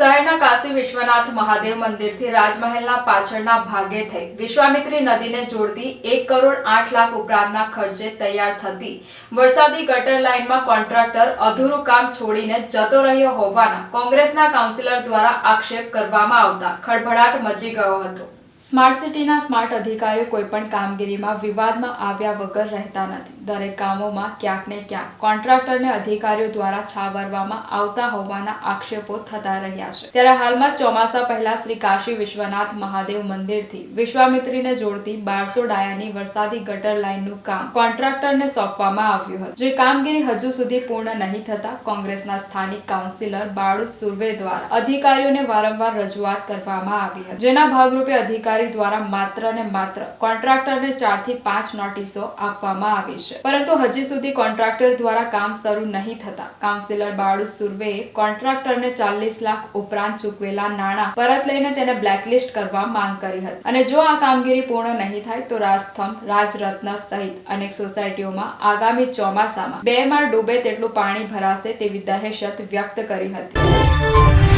શહેરના કાશી વિશ્વનાથ મહાદેવ મંદિરથી રાજમહેલના પાછળના ભાગે થઈ વિશ્વામિત્રી નદીને જોડતી એક કરોડ આઠ લાખ ઉપરાંતના ખર્ચે તૈયાર થતી વરસાદી ગટર લાઇનમાં કોન્ટ્રાક્ટર અધૂરું કામ છોડીને જતો રહ્યો હોવાના કોંગ્રેસના કાઉન્સિલર દ્વારા આક્ષેપ કરવામાં આવતા ખળભળાટ મચી ગયો હતો. સ્માર્ટ સિટીના સ્માર્ટ અધિકારીઓ કોઈપણ કામગીરીમાં વિવાદમાં આવ્યા વગર રહેતા નથી. દરેક કામોમાં ક્યાંક ને ક્યાંક કોન્ટ્રાક્ટરને અધિકારીઓ દ્વારા છાવરવામાં આવતા હોવાના આક્ષેપો થતા રહ્યા છે. ત્યારે હાલમાં ચોમાસા પહેલા શ્રી કાશી વિશ્વનાથ મહાદેવ મંદિરથી વિશ્વામિત્રીને જોડતી બારસો ડાયાની વરસાદી ગટર લાઇનનું કામ કોન્ટ્રાક્ટરને સોંપવામાં આવ્યું હતું. જે કામગીરી હજુ સુધી પૂર્ણ નહીં થતા કોંગ્રેસના સ્થાનિક કાઉન્સિલર બાળુ સુર્વે દ્વારા અધિકારીઓને વારંવાર રજૂઆત કરવામાં આવી હતી. જેના ભાગરૂપે અધિકારી દ્વારા માત્ર ને માત્ર કોન્ટ્રાક્ટરને ચારથી પાંચ નોટિસો આપવામાં આવી છે. પરંતુ હજી સુધી કોન્ટ્રાક્ટર દ્વારા કામ શરૂ નહીં થતા. કાઉન્સિલર બાળુ સુર્વેએ કોન્ટ્રાક્ટરને ચાલીસ લાખ ઉપરાંત ચૂકવેલા નાણાં પરત લઈને તેને બ્લેકલિસ્ટ કરવા માંગ કરી હતી. અને જો આ કામગીરી પૂર્ણ નહીં થાય તો રાજસ્તંભ રાજરત્ન સહિત અનેક સોસાયટીઓમાં આગામી ચોમાસામાં બે માળ ડૂબે તેટલું પાણી ભરાશે તેવી દહેશત વ્યક્ત કરી હતી.